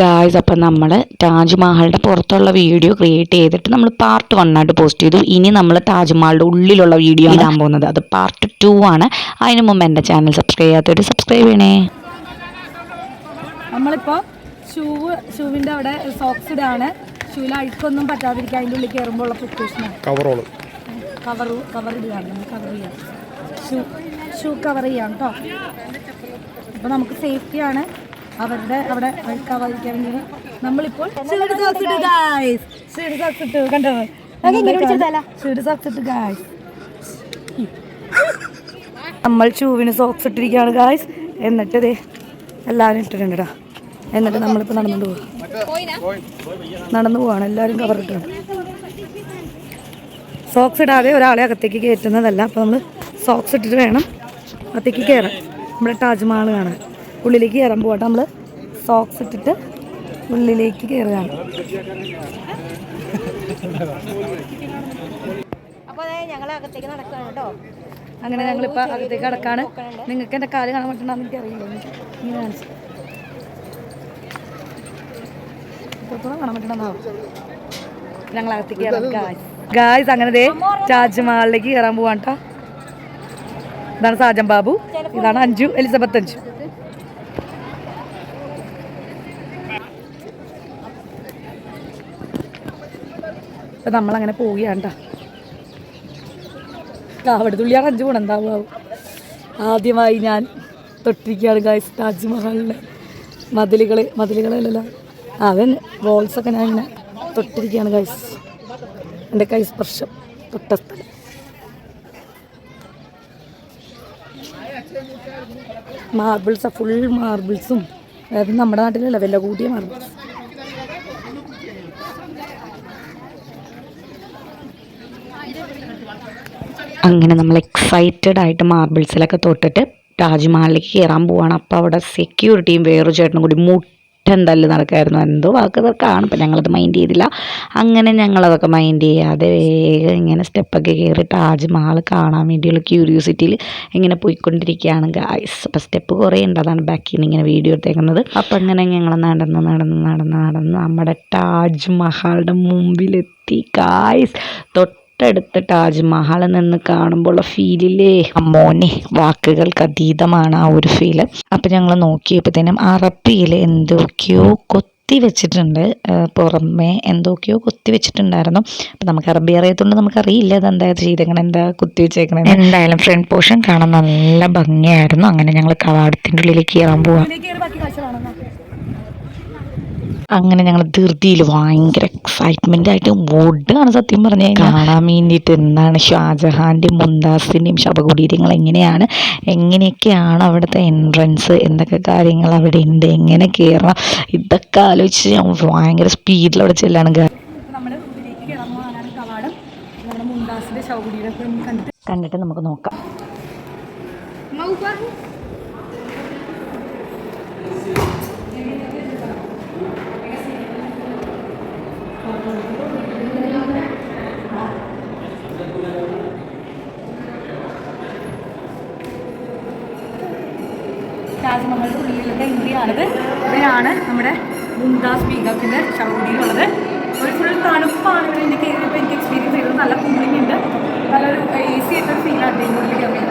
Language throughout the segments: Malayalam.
ഗായ്സ് അപ്പം നമ്മൾ താജ്മഹലിന്റെ പുറത്തുള്ള വീഡിയോ ക്രിയേറ്റ് ചെയ്തിട്ട് നമ്മൾ പാർട്ട് വൺ ആയിട്ട് പോസ്റ്റ് ചെയ്തു. ഇനി നമ്മൾ താജ്മഹലിന്റെ ഉള്ളിലുള്ള വീഡിയോ ഇടാൻ പോകുന്നത് അത് പാർട്ട് ടു ആണ്. അതിന് മുമ്പ് എന്റെ ചാനൽ സബ്സ്ക്രൈബ് ചെയ്യാത്തവർ സബ്സ്ക്രൈബ് ചെയ്യണേ. നമ്മളിപ്പോൾ ഷൂവ് ഷൂവിന്റെ അവിടെ സോക്സ് ഇടാണ്. ഷൂവിൽ അഴുക്കൊന്നും പറ്റാതിരിക്കുക അതിന്റെ ഉള്ളിൽ കയറുമ്പോൾ ഉള്ള പ്രിക്കോഷൻ കവറോൾ കവർ കവർ ഇടുകയാണ്. കവർ ചെയ്യാം. ഷൂ ഷൂ കവർ ചെയ്യാം കേട്ടോ അപ്പോൾ നമുക്ക് സേഫ്റ്റിയാണ് അവരുടെ അവിടെ അഴുക്കാവാതിരിക്കാൻ വേണ്ടി നമ്മളിപ്പോൾ ഷൂഡ് സോക്സ് ഇട്ട് ഗായ്സ് ഷൂഡ് സോക്സ് ഇട്ട് കണ്ടോ? ഷൂഡ് സോക്സ് ഇട്ട് ഗായ്സ് നമ്മൾ ഷൂവിന് സോക്സ് ഇട്ടിരിക്കുകയാണ് ഗായ്സ് എന്നിട്ട് ദേ എല്ലാവരും ഇട്ടിട്ടുണ്ട് എന്നിട്ട് നമ്മളിപ്പോൾ നടന്നു പോകും നടന്നു പോവാണ് എല്ലാവരും കവർ ഇട്ടുണ്ട് സോക്സ് ഇടാതെ ഒരാളെ അകത്തേക്ക് കയറ്റുന്നതല്ല. അപ്പോൾ നമ്മൾ സോക്സ് ഇട്ടിട്ട് വേണം അകത്തേക്ക് കയറാൻ. നമ്മുടെ താജ്മഹൽ കാണാൻ. ഉള്ളിലേക്ക് കയറാൻ പോകട്ടെ നമ്മൾ സോക്സ് ഇട്ടിട്ട് ഉള്ളിലേക്ക് കയറുകയാണ്. കേട്ടോ. അങ്ങനെ ഞങ്ങളിപ്പോൾ അകത്തേക്ക് നടക്കാണ്. നിങ്ങൾക്ക് എന്റെ കാൽ കാണാൻ പറ്റണ്ടെന്ന് എനിക്കറിയില്ല. ഇങ്ങനെ കാണിച്ചു. എത്രത്തോളം കാണാൻ പറ്റണമെന്നാവും ഞങ്ങൾ അകത്തേക്ക് കയറാം ഗായ്സ് ഗായ്സ് അങ്ങനെ ദേ താജ്മഹലിലേക്ക് കയറാൻ പോവാണ് കേട്ടോ ഇതാണ് സാജൻ ബാബു. ഇതാണ് അഞ്ചു എലിസബത്ത് അഞ്ജു ഇപ്പം നമ്മളങ്ങനെ പോവുകയാണ് കേട്ടോ കാവടി തുള്ളിയാണ് അഞ്ചു ഗുണം എന്താവും. ആദ്യമായി ഞാൻ തൊട്ടിരിക്കുകയാണ് ഗായ്സ് താജ്മഹലിന്റെ മതിലുകൾ മതിലുകളല്ലല്ലോ. അവൻ വോൾസൊക്കെ ഞാൻ ഇങ്ങനെ തൊട്ടിരിക്കുകയാണ് ഗായ്സ് എന്റെ കൈ സ്പർശം തൊട്ട സ്ഥലം. മാർബിൾസാണ് ഫുൾ മാർബിൾസും അതായത് നമ്മുടെ നാട്ടിലല്ല വില കൂടിയ മാർബിൾസ് അങ്ങനെ നമ്മൾ എക്സൈറ്റഡ് ആയിട്ട് മാർബിൾസിലൊക്കെ തൊട്ടിട്ട് താജ്മഹലിലേക്ക് കയറാൻ പോവാണ്. അപ്പോൾ അവിടെ സെക്യൂരിറ്റിയും വേറൊരു ചേട്ടനും കൂടി മുട്ടൻ തല്ല് നടക്കായിരുന്നു. എന്തോ വാക്കൊക്കെ കാണും അപ്പം ഞങ്ങളത് മൈൻഡ് ചെയ്തില്ല. അങ്ങനെ ഞങ്ങളതൊക്കെ മൈൻഡ് ചെയ്യാതെ വേഗം ഇങ്ങനെ സ്റ്റെപ്പൊക്കെ കയറി താജ്മഹൽ കാണാൻ വേണ്ടിയുള്ള ക്യൂരിയോസിറ്റിയിൽ ഇങ്ങനെ പോയിക്കൊണ്ടിരിക്കുകയാണ് ഗായ്സ് അപ്പോൾ സ്റ്റെപ്പ് കുറേ ഉണ്ട് അതാണ് ബാക്കിൽ നിന്ന് ഇങ്ങനെ വീഡിയോ എടുത്തേക്കുന്നത്. അപ്പം അങ്ങനെ ഞങ്ങൾ നടന്ന് നടന്ന് നടന്ന് നടന്ന് നമ്മുടെ താജ്മഹലിന്റെ മുമ്പിലെത്തി ഗായ്സ് തൊട്ട് തൊട്ടടുത്ത് താജ്മഹൽ നിന്ന് കാണുമ്പോൾ ഫീലില്ലേ അമ്മോനെ വാക്കുകൾക്ക് അതീതമാണ് ആ ഒരു ഫീൽ അപ്പം ഞങ്ങൾ നോക്കിയപ്പോഴത്തേനും അറബിയിൽ എന്തൊക്കെയോ കൊത്തി വെച്ചിട്ടുണ്ട്. പുറമെ എന്തൊക്കെയോ കൊത്തി വെച്ചിട്ടുണ്ടായിരുന്നു. അപ്പം നമുക്ക് അറബി അറിയത്തുകൊണ്ട് നമുക്ക് അറിയില്ല അത് എന്താ ചെയ്തേക്കണം? എന്താ കുത്തി വെച്ചേക്കണേ എന്തായാലും ഫ്രണ്ട് പോർഷൻ കാണാൻ നല്ല ഭംഗിയായിരുന്നു. അങ്ങനെ ഞങ്ങൾ കവാടത്തിന്റെ ഉള്ളിലേക്ക് കയറാൻ പോവാം. അങ്ങനെ ഞങ്ങൾ ധൃതിയിൽ ഭയങ്കര എക്സൈറ്റ്മെന്റ് ആയിട്ട് ഓടുകയാണ് സത്യം പറഞ്ഞു കാണാൻ വേണ്ടിയിട്ട് എന്താണ് ഷാജഹാന്റെയും മുന്താസിന്റെയും ശവകുടീരങ്ങൾ എങ്ങനെയാണ്? എങ്ങനെയൊക്കെയാണ് അവിടുത്തെ എൻട്രൻസ് എന്തൊക്കെ കാര്യങ്ങൾ അവിടെ ഉണ്ട്? എങ്ങനെ കയറണം ഇതൊക്കെ ആലോചിച്ച് ഞാൻ ഭയങ്കര സ്പീഡിൽ അവിടെ ചെല്ലാണ് കണ്ടിട്ട് കണ്ടിട്ട് നമുക്ക് നോക്കാം. താജ്മഹലിന്റെ ഉള്ളിലത്തെ ഇന്ത്യയാണിത് ഇവിടെയാണ് നമ്മുടെ മുംതാസ് ബീഗത്തിന്റെ ശവകുടീരുള്ളത് ഒരു ഫുൾ തണുപ്പാണ് ഇവിടെ എനിക്ക് എനിക്ക് എക്സ്പീരിയൻസ് ചെയ്തത്. നല്ല കൂളിംഗ് ഉണ്ട്. നല്ലൊരു എ സി ആയിട്ടൊരു ഫീലാണ് ഇതിന്റെ ഉള്ളിൽ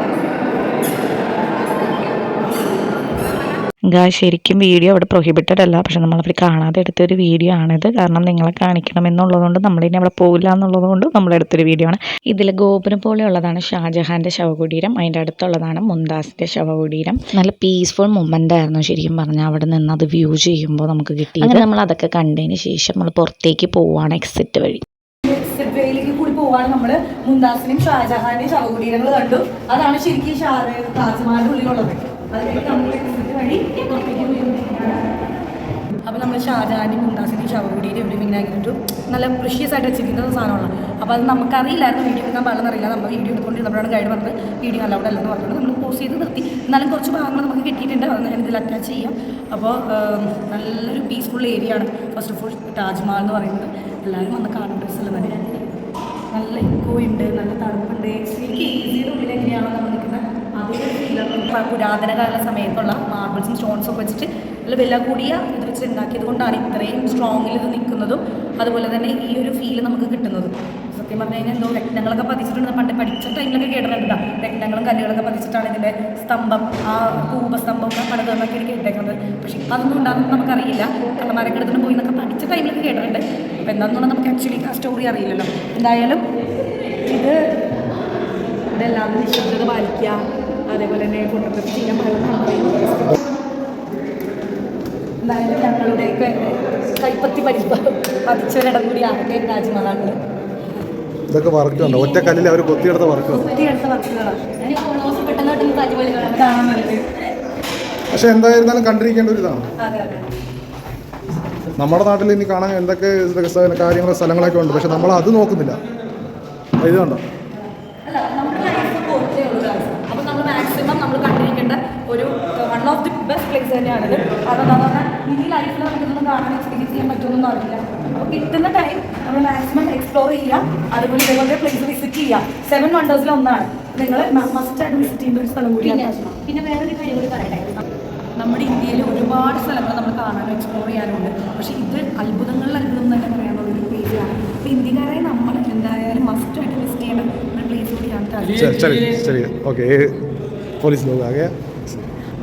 ഗാ ശരിക്കും വീഡിയോ അവിടെ പ്രൊഹിബിറ്റഡ് അല്ല. പക്ഷെ നമ്മളവിടെ കാണാതെ എടുത്തൊരു വീഡിയോ ആണിത്. കാരണം നിങ്ങളെ കാണിക്കണം എന്നുള്ളതുകൊണ്ട് നമ്മളിനി അവിടെ പോകില്ല എന്നുള്ളതുകൊണ്ട് നമ്മളെടുത്തൊരു വീഡിയോ ആണ്. ഇതിൽ ഗോപുരം പോലെയുള്ളതാണ് ഷാജഹാന്റെ ശവകുടീരം. അതിന്റെ അടുത്തുള്ളതാണ് മുംതാസിന്റെ ശവകുടീരം. നല്ല പീസ്ഫുൾ മൊമെന്റ് ആയിരുന്നു ശരിക്കും പറഞ്ഞാൽ അവിടെ നിന്ന് അത് വ്യൂ ചെയ്യുമ്പോൾ നമുക്ക് കിട്ടി അങ്ങനെ നമ്മൾ അതൊക്കെ കണ്ടതിന് ശേഷം നമ്മൾ പുറത്തേക്ക് പോവുകയാണ് എക്സിറ്റ് വഴി. എക്സിറ്റ് കൂടി പോവാണ് നമ്മൾ മുംതാസിനെയും ഷാജഹാന്റെയും ശവകുടീരങ്ങൾ കണ്ടു. അതാണ് ശരിക്കും ഷാ താജ്മഹലിന്റെ പുറത്തേക്ക് അപ്പോൾ നമ്മൾ ഷാജഹാന്റെയും മുംതാസിന്റെയും ശവകുടീരം എവിടെ ഇങ്ങനെ ആക്കി നല്ല പ്രഷ്യസ് ആയിട്ട് വെച്ചിരിക്കുന്ന സാധനമാണ്. അപ്പോൾ അത് നമുക്കറിയില്ലായിരുന്നു. വീഡിയോ എടുക്കാൻ പാടുന്നറിയില്ല നമ്മൾ വീഡിയോ എടുത്തുകൊണ്ടിരുന്നപ്പോഴാണ് ഗൈഡ് പറഞ്ഞത് വീഡിയോ അലൗഡ് അല്ലെന്ന് പറഞ്ഞത് നമ്മൾ പോസ് ചെയ്ത് നിർത്തി. എന്നാലും കുറച്ച് ഭാഗങ്ങൾ നമുക്ക് കിട്ടിയിട്ടുണ്ട്. അത് ഞാനിതിൽ അറ്റാച്ച് ചെയ്യാം. അപ്പോൾ നല്ലൊരു പീസ്ഫുൾ ഏരിയ ആണ്. ഫസ്റ്റ് ഓഫ് ഓൾ താജ്മഹൽ എന്ന് പറയുന്നത്. എല്ലാവരും വന്ന് കാണുന്ന ഒരു തന്നെ. നല്ല ഇക്കോ ഉണ്ട് നല്ല തണുപ്പുണ്ട്. ശരിക്കും ഈസിയുടെ ഉള്ളിൽ എങ്ങനെയാണോ നമ്മൾ നിൽക്കുന്നത്. അതേ ഫീലാണ് പുരാതന കാല സമയത്തുള്ള മാർബിൾസും സ്റ്റോൺസും വെച്ചിട്ട് നല്ല വില കൂടിയ ഇത് വെച്ച് ഉണ്ടാക്കിയത് കൊണ്ടാണ് ഇത്രയും സ്ട്രോങ്ങിൽ ഇത് നിൽക്കുന്നതും അതുപോലെ തന്നെ ഈ ഒരു ഫീൽ നമുക്ക് കിട്ടുന്നത്. സത്യം പറഞ്ഞു കഴിഞ്ഞാൽ എന്തോ രത്നങ്ങളൊക്കെ പതിച്ചിട്ടുണ്ട്. പണ്ട് പഠിച്ച ടൈമിലൊക്കെ കേട്ടിട്ടുണ്ട് രക്തങ്ങളും കല്ലുകളൊക്കെ പതിച്ചിട്ടാണ് ഇതിന്റെ സ്തംഭം ആ കൂപസ്തംഭം എനിക്ക് കേട്ടേക്കുന്നത്. പക്ഷെ ഇപ്പം അതൊന്നും ഉണ്ടാകുന്നത് നമുക്കറിയില്ല. കള്ളന്മാരൊക്കെ എടുത്തിട്ട് പോയി എന്നൊക്കെ പഠിച്ച ടൈമിലൊക്കെ കേട്ടിട്ടുണ്ട്. അപ്പം എന്താണെന്നുള്ള നമുക്ക് ആക്ച്വലി ആ സ്റ്റോറി അറിയില്ലല്ലോ. എന്തായാലും ഇത് ഇതെല്ലാം നിശബ്ദത പാലിക്കുക. അതേപോലെ തന്നെ ഫോട്ടോഗ്രാഫി ചെയ്യാൻ പറയുന്ന എന്തായാലും ഞങ്ങളുടെയൊക്കെ കൈപ്പത്തി പഠിപ്പ് പതിച്ചൊരിടം കൂടിയാണ് രാജ്മഹലിൽ ഇതൊക്കെ വർക്കുണ്ട് ഒറ്റ കല്ലിൽ അവർ കൊത്തിയെടുത്ത പക്ഷെ എന്തായിരുന്നാലും കണ്ടിരിക്കേണ്ട ഒരു ഇതാണ്. നമ്മുടെ നാട്ടിൽ ഇനി കാണാൻ എന്തൊക്കെ കാര്യങ്ങളും സ്ഥലങ്ങളൊക്കെ ഉണ്ട്. പക്ഷെ നമ്മൾ അത് നോക്കുന്നില്ല അത് ഇത് കണ്ടോ അല്ല നമ്മുടെ ലൈഫ് പോലത്തേ ഉള്ളൂ അപ്പോൾ നമ്മൾ മാക്സിമം നമ്മൾ കണ്ടിരിക്കേണ്ട ഒരു one of the best place തന്നെയാണിത്. കാരണം എന്താ പറഞ്ഞാൽ ഇനി ലൈഫിൽ നമുക്കിതൊന്നും കാണാൻ എക്സ്പീരിയൻസ് ചെയ്യാൻ പറ്റുമെന്നൊന്നും അറിയില്ല. അപ്പോൾ കിട്ടുന്ന ടൈം നമ്മൾ മാക്സിമം എക്സ്പ്ലോർ ചെയ്യുക. അതുപോലെ ഇതേപോലെ പ്ലേസ് വിസിറ്റ് ചെയ്യുക. സെവൻ വണ്ടേഴ്സിൽ ഒന്നാണ്. നിങ്ങൾ മസ്റ്റായിട്ട് വിസിറ്റ് ചെയ്യേണ്ട ഒരു സ്ഥലം കൂടിയാണ് താജ്മഹൽ. പിന്നെ വേറൊരു കാര്യം കൂടി പറയട്ടെ. നമ്മുടെ ഇന്ത്യയിൽ ഒരുപാട് സ്ഥലങ്ങൾ നമ്മൾ കാണാനും എക്സ്പ്ലോർ ചെയ്യാനുണ്ട്. പക്ഷേ ഇത് അത്ഭുതങ്ങളിൽ അത്ഭുതം തന്നെ പറയാനുള്ള ഒരു പേജാണ് അപ്പോൾ ഇന്ത്യക്കാരെ നമ്മൾ എന്തായാലും മസ്റ്റായിട്ട് വിസിറ്റ് ചെയ്യേണ്ട ഒരു പ്ലേസ് കൂടിയാണ് താജ്മഹൽ. ശരി ശരി. ശരി ഓക്കെ പോലീസ് ലോക ആകെ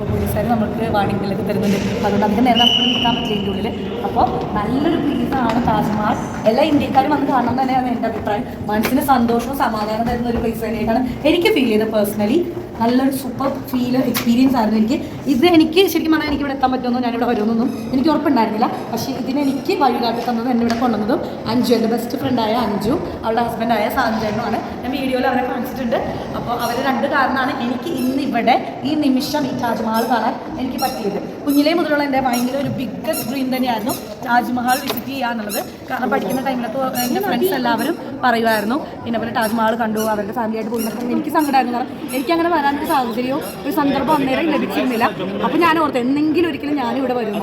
അപ്പോൾ പോലീസുകാർ നമുക്ക് വാണിങ്ങിലൊക്കെ തരുന്നുണ്ട്. അതുകൊണ്ട് അതിന്റെ നേരെ നമുക്ക് നിൽക്കാൻ പറ്റില്ല ഉള്ളിൽ അപ്പോൾ നല്ലൊരു പ്ലേസാണ് താജ്മഹൽ. എല്ലാ ഇന്ത്യക്കാരും വന്ന് കാണണം തന്നെയാണ് എന്റെ അഭിപ്രായം. മനസ്സിന് സന്തോഷവും സമാധാനം തരുന്ന ഒരു പ്ലേസ് തന്നെയാണ് എനിക്ക് ഫീൽ ചെയ്തത് പേഴ്സണലി നല്ലൊരു സൂപ്പർ ഫീൽ എക്സ്പീരിയൻസ് ആയിരുന്നു എനിക്ക്. ഇത് എനിക്ക് ശരിക്കും പറഞ്ഞാൽ എനിക്ക് ഇവിടെ എത്താൻ പറ്റുമെന്നോ ഞാനിവിടെ വരുമെന്നൊന്നും എനിക്ക് ഉറപ്പുണ്ടായിരുന്നില്ല. പക്ഷേ ഇതിനെനിക്ക് വഴികാട്ടി തന്നത് എന്നെ ഇവിടെ കൊണ്ടുവന്നതും അഞ്ജു എന്റെ ബെസ്റ്റ് ഫ്രണ്ടായ അഞ്ജു അവളുടെ ഹസ്ബൻഡായ സാഞ്ചേട്ടനുമാണ് ഞാൻ വീഡിയോയിൽ അവരെ കാണിച്ചിട്ടുണ്ട്. അപ്പോൾ അവർ രണ്ട് കാരണമാണ് എനിക്ക് ഇന്ന് ഇവിടെ ഈ നിമിഷം ഈ താജ്മഹൽ കാണാൻ എനിക്ക് പറ്റിയത്. കുഞ്ഞിലേ മുതലുള്ള എന്റെ ഭയങ്കര ഒരു ബിഗ്ഗസ്റ്റ് ഡ്രീം തന്നെയായിരുന്നു താജ്മഹൽ വിസിറ്റ് ചെയ്യുക എന്നുള്ളത്. കാരണം പഠിക്കുന്ന ടൈമിലൊക്കെ എന്റെ ഫ്രണ്ട്സ് എല്ലാവരും പറയുമായിരുന്നു. പിന്നെ പോലെ താജ്മഹൽ കണ്ടു അവരുടെ ഫാമിലിയായിട്ട് പോയി എനിക്ക് സങ്കടമായിരുന്നു കാരണം എനിക്ക് അങ്ങനെ വരാനൊരു സാഹചര്യവും ഒരു സന്ദർഭം അന്നേരം ലഭിച്ചിരുന്നില്ല. അപ്പോൾ ഞാൻ ഓർത്ത് എന്തെങ്കിലും ഒരിക്കലും ഞാനിവിടെ വരുന്നു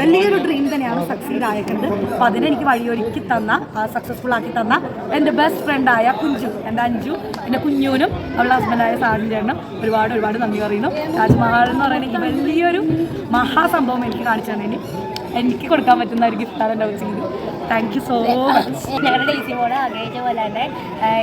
വലിയൊരു ഡ്രീം തന്നെയാണ് സക്സീഡ് ആയിട്ടുണ്ട് അപ്പോൾ അതിനെനിക്ക് വഴിയൊരുക്കി തന്ന സക്സസ്ഫുൾ ആക്കി തന്ന എന്റെ ബെസ്റ്റ് ഫ്രണ്ടായ കുഞ്ചു അഞ്ചു എന്റെ കുഞ്ഞൂനും അവളുടെ ഹസ്ബൻഡായ സാജൻ ചേട്ടനും ഒരുപാട് ഒരുപാട് നന്ദി പറയുന്നു. താജ്മഹൽ എന്ന് പറയുന്നത് എനിക്ക് വലിയൊരു മഹാസംഭവം എനിക്ക് കാണിച്ചു തന്നതിന്. എനിക്ക് കൊടുക്കാൻ പറ്റുന്ന ഒരു ഗിഫ്റ്റാണ് എന്റെ വെച്ചത് താങ്ക് യു സോ മച്ച് ഞങ്ങളുടെ ഡേസി മോൾ ആഗ്രഹിച്ച പോലെ തന്നെ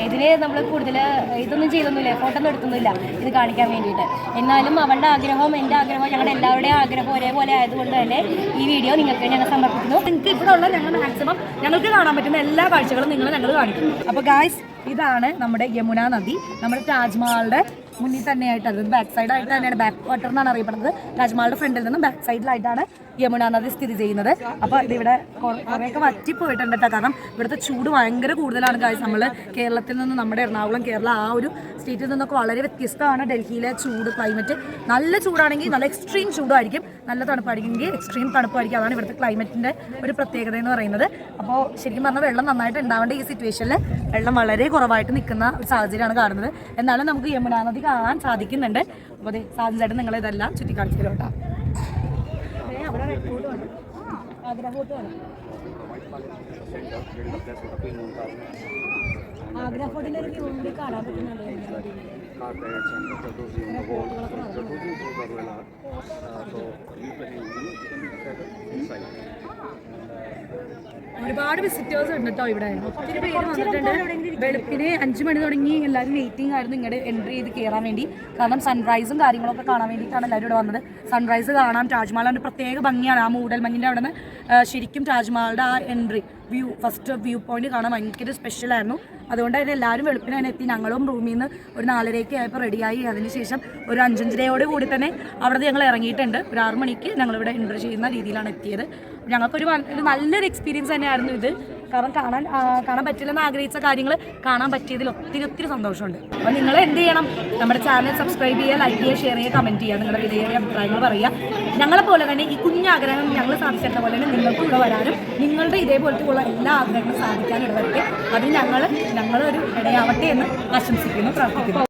ഇതിന് നമ്മൾ കൂടുതൽ ഇതൊന്നും ചെയ്തൊന്നുമില്ല ഫോട്ടോ ഒന്നും എടുത്തൊന്നുമില്ല ഇത് കാണിക്കാൻ വേണ്ടിയിട്ട്. എന്നാലും അവളുടെ ആഗ്രഹവും എന്റെ ആഗ്രഹവും ഞങ്ങളുടെ എല്ലാവരുടെയും ആഗ്രഹം ഒരേപോലെ ആയതുകൊണ്ട് തന്നെ ഈ വീഡിയോ നിങ്ങൾക്ക് ഞങ്ങൾ സമർപ്പിക്കുന്നു. നിങ്ങൾക്ക് ഇവിടെ ഉള്ള ഞങ്ങൾ മാക്സിമം ഞങ്ങൾക്ക് കാണാൻ പറ്റുന്ന എല്ലാ കാഴ്ചകളും നിങ്ങൾ ഞങ്ങൾ കാണിക്കുന്നു അപ്പോൾ ഗായ്സ് ഇതാണ് നമ്മുടെ യമുന നദി നമ്മുടെ താജ്മഹലിന്റെ മുന്നിൽ തന്നെയായിട്ട് അത് ബാക്ക് സൈഡായിട്ട് തന്നെയാണ് ബാക്ക് വാട്ടർ എന്നാണ് അറിയപ്പെടുന്നത്. താജ്മഹലിന്റെ ഫ്രണ്ടിൽ നിന്നും ബാക്ക് സൈഡിലായിട്ടാണ് യമുന നദി സ്ഥിതി ചെയ്യുന്നത്. അപ്പോൾ ഇവിടെ കുറേ- കുറേയൊക്കെ വറ്റിപ്പോയിട്ടുണ്ട് കേട്ടോ കാരണം ഇവിടുത്തെ ചൂട് ഭയങ്കര കൂടുതലാണ് കാര്യം നമ്മൾ കേരളത്തിൽ നിന്ന് നമ്മുടെ എറണാകുളം കേരള ആ ഒരു സ്റ്റേറ്റിൽ നിന്നൊക്കെ വളരെ വ്യത്യസ്തമാണ്. ഡൽഹിയിലെ ചൂട് ക്ലൈമറ്റ് നല്ല ചൂടാണെങ്കിൽ നല്ല എക്സ്ട്രീം ചൂടായിരിക്കും നല്ല തണുപ്പായിരിക്കും. എക്സ്ട്രീം തണുപ്പായിരിക്കും. അതാണ് ഇവിടുത്തെ ക്ലൈമറ്റിന്റെ ഒരു പ്രത്യേകത എന്ന് പറയുന്നത്. അപ്പോൾ ശരിക്കും പറഞ്ഞാൽ വെള്ളം നന്നായിട്ട് ഉണ്ടാവേണ്ട ഈ സിറ്റുവേഷനിൽ വെള്ളം വളരെ കുറവായിട്ട് നിൽക്കുന്ന ഒരു സാഹചര്യമാണ് കാണുന്നത്. എന്നാലും നമുക്ക് യമുനാ നദി കാണാൻ സാധിക്കുന്നുണ്ട്. അപ്പോൾ അതെ സാധ്യതയായിട്ട് നിങ്ങൾ ഇതെല്ലാം ചുറ്റിക്കാണിച്ചു തരും കേട്ടോ അവിടെ റെഡ് ഫോട്ടോ ആണ് ആഗ്ര ഫോട്ടോ ആണ് ആഗ്ര ഫോർട്ടിന്റെ ഒരു വ്യൂ കൂടി കാണാൻ പറ്റുന്നുണ്ട് ഒരുപാട് വിസിറ്റേഴ്സ് ഉണ്ട് കേട്ടോ ഇവിടെ. ഒത്തിരി പേര് വന്നിട്ടുണ്ട്. വെളുപ്പിന് അഞ്ച് മണി തുടങ്ങി എല്ലാവരും വെയിറ്റിംഗ് ആയിരുന്നു ഇങ്ങോട്ട് എൻട്രി ചെയ്ത് കയറാൻ വേണ്ടി. കാരണം സൺറൈസും കാര്യങ്ങളൊക്കെ കാണാൻ വേണ്ടിയിട്ടാണ് എല്ലാവരും ഇവിടെ വന്നത്. സൺറൈസ് കാണാൻ താജ്മഹലിന്റെ പ്രത്യേക ഭംഗിയാണ് ആ മൂടൽ മഞ്ഞിന്റെ അവിടെ നിന്ന് ശരിക്കും താജ്മഹലിന്റെ ആ entry view first view point കാണാൻ ഭയങ്കര സ്പെഷ്യലായിരുന്നു അതുകൊണ്ട് തന്നെ എല്ലാവരും വെളുപ്പിന് തന്നെ എത്തി. ഞങ്ങളും റൂമിൽ നിന്ന് ഒരു നാലരയ്ക്ക് ആയപ്പോൾ റെഡിയായി അതിനുശേഷം ഒരു അഞ്ചഞ്ചരയോട് കൂടി തന്നെ അവിടെ ഞങ്ങൾ ഇറങ്ങിയിട്ടുണ്ട്. ഒരു ആറ് മണിക്ക് ഞങ്ങളിവിടെ എൻട്രി ചെയ്യുന്ന രീതിയിലാണ് എത്തിയത്. ഞങ്ങൾക്കൊരു നല്ലൊരു എക്സ്പീരിയൻസ് തന്നെയായിരുന്നു ഇത്. കാരണം കാണാൻ കാണാൻ പറ്റില്ലെന്ന് ആഗ്രഹിച്ച കാര്യങ്ങൾ കാണാൻ പറ്റിയതിൽ ഒത്തിരി ഒത്തിരി സന്തോഷമുണ്ട്. അപ്പോൾ നിങ്ങൾ എന്ത് ചെയ്യണം? നമ്മുടെ ചാനൽ സബ്സ്ക്രൈബ് ചെയ്യുക ലൈക്ക് ചെയ്യുക ഷെയർ ചെയ്യുക കമന്റ് ചെയ്യുക നിങ്ങളുടെ വിലയേറിയ അഭിപ്രായങ്ങൾ പറയുക. ഞങ്ങളെ പോലെ തന്നെ ഈ കുഞ്ഞാഗ്രഹം ഞങ്ങൾ സാധിച്ചെടുത്ത പോലെ തന്നെ നിങ്ങൾക്കും ഇവിടെ വരാനും നിങ്ങളുടെ ഇതേപോലത്തെ ഉള്ള എല്ലാ ആഗ്രഹങ്ങളും സാധിക്കാനും ഇടവരട്ടെ അതിന് ഞങ്ങൾ ഞങ്ങളൊരു ഇടയാവട്ടെ എന്ന് ആശംസിക്കുന്നു പ്രാർത്ഥിക്കുന്നു.